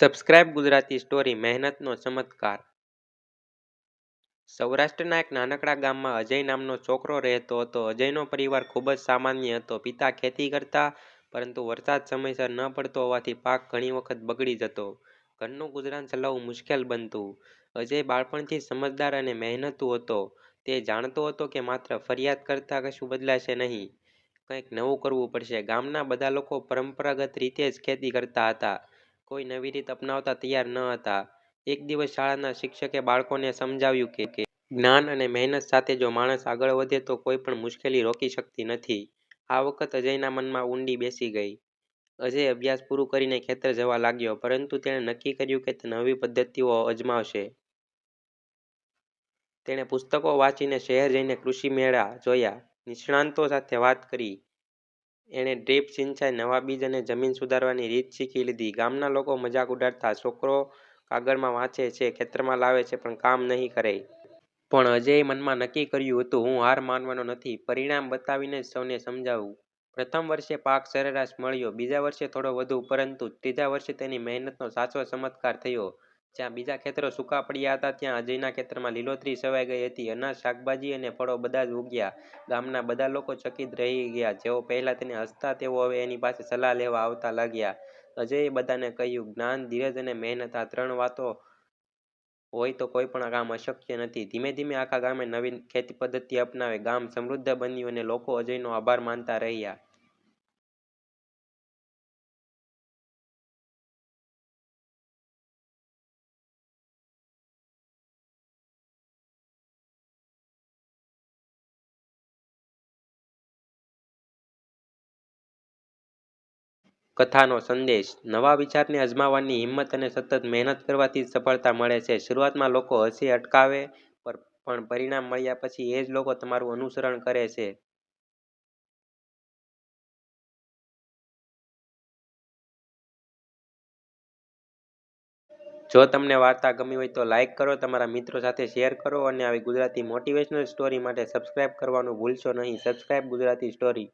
Subscribe Gujarati story મહેનતનો ચમત્કાર સૌરાષ્ટ્રના એક નાનકડા ગામમાં અજય નામનો છોકરો રહેતો હતો. અજયનો પરિવાર ખૂબ જ સામાન્ય હતો. પિતા ખેતી કરતા, પરંતુ વરસાદ સમયસર ન પડતો હોવાથી પાક ઘણી વખત બગડી જતો. ઘરનું ગુજરાન ચલાવવું મુશ્કેલ બનતું. અજય બાળપણથી સમજદાર અને મહેનતુ હતો. તે જાણતો હતો કે માત્ર ફરિયાદ કરતા કશું બદલાશે નહીં, કંઈક નવું કરવું પડશે. ગામના બધા લોકો પરંપરાગત રીતે જ ખેતી કરતા હતા, કોઈ નવી રીત અપનાવતા તૈયાર ન હતા. એક દિવસ શાળાના શિક્ષકે બાળકોને સમજાવ્યું કે જ્ઞાન અને મહેનત સાથે જો માણસ આગળ વધે તો કોઈ પણ મુશ્કેલી રોકી શકતી નથી. આ વખત અજયના મનમાં ઊંડી બેસી ગઈ. અજય અભ્યાસ પૂરું કરીને ખેતર જવા લાગ્યો, પરંતુ તેણે નક્કી કર્યું કે તે નવી પદ્ધતિઓ અજમાવશે. તેણે પુસ્તકો વાંચીને, શહેર જઈને કૃષિ મેળા જોયા, નિષ્ણાતો સાથે વાત કરી. એણે ડ્રીપ સિંચાઈ, નવા બીજ અને જમીન સુધારવાની રીત શીખી લીધી. ગામના લોકો મજાક ઉડાડતા, છોકરો કાગળમાં વાંચે છે, ખેતરમાં લાવે છે, પણ કામ નહીં કરે. પણ અજયે મનમાં નક્કી કર્યું હતું, હું હાર માનવાનો નથી, પરિણામ બતાવીને જ સૌને સમજાવું. પ્રથમ વર્ષે પાક સરેરાશ મળ્યો, બીજા વર્ષે થોડો વધુ, પરંતુ ત્રીજા વર્ષે તેની મહેનતનો સાચો ચમત્કાર થયો. જ્યાં બીજા ખેતરો સૂકા પડ્યા હતા, ત્યાં અજયના ખેતરમાં લીલોતરી છવાઈ ગઈ હતી. અનાજ, શાકભાજી અને ફળો બધા જ ઉગ્યા. ગામના બધા લોકો ચકિત રહી ગયા. જેઓ પહેલા તેને હસતા, તેઓ હવે એની પાસે સલાહ લેવા આવતા લાગ્યા. અજયે બધાને કહ્યું, જ્ઞાન, ધીરજ અને મહેનત આ ત્રણ વાતો હોય તો કોઈ પણ કામ અશક્ય નથી. ધીમે ધીમે આખા ગામે નવી ખેતી પદ્ધતિ અપનાવી. ગામ સમૃદ્ધ બન્યું અને લોકો અજયનો આભાર માનતા રહ્યા. કથાનો સંદેશ નવા વિચારને અજમાવવાની હિંમત અને સતત મહેનત કરવાથી સફળતા મળે છે. શરૂઆતમાં લોકો હસી અટકાવે, પણ પરિણામ મળ્યા પછી એ જ લોકો તમારું અનુસરણ કરે છે. જો તમને વાર્તા ગમી હોય તો લાઇક કરો, તમારા મિત્રો સાથે શેર કરો અને આવી ગુજરાતી મોટિવેશનલ સ્ટોરી માટે સબસ્ક્રાઇબ કરવાનું ભૂલશો નહીં. Subscribe Gujarati story